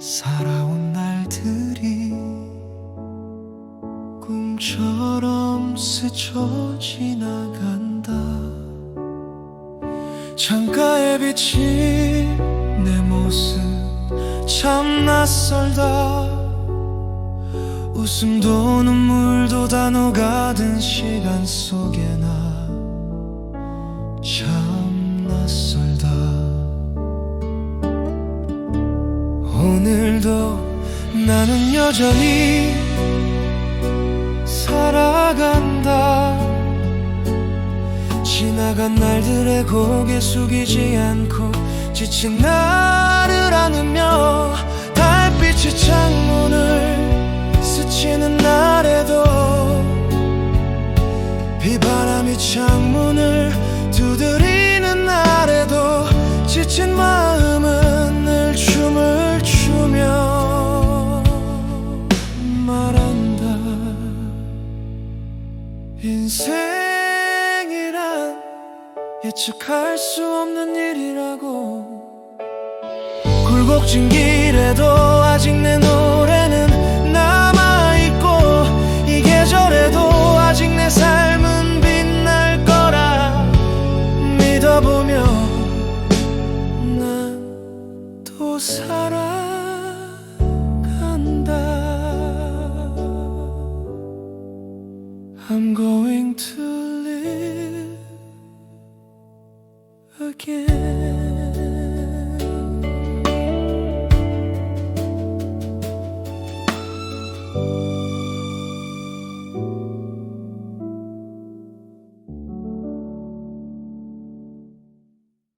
살아온 날들이 꿈처럼 스쳐 지나간다. 창가에 비친 내 모습 참 낯설다. 웃음도 눈물도 다 녹아든 시간 속에 나 참 낯설다 오늘도 나는 여전히 살아간다. 지나간 날들의 고개 숙이지 않고 지친 나 인생이란 예측할 수 없는 일이라고. 굴곡진 길에도 아직 내 노래는 남아있고 이 계절에도 아직 내 삶은 빛날 거라 믿어보며 난 또 살아 I'm going to live again.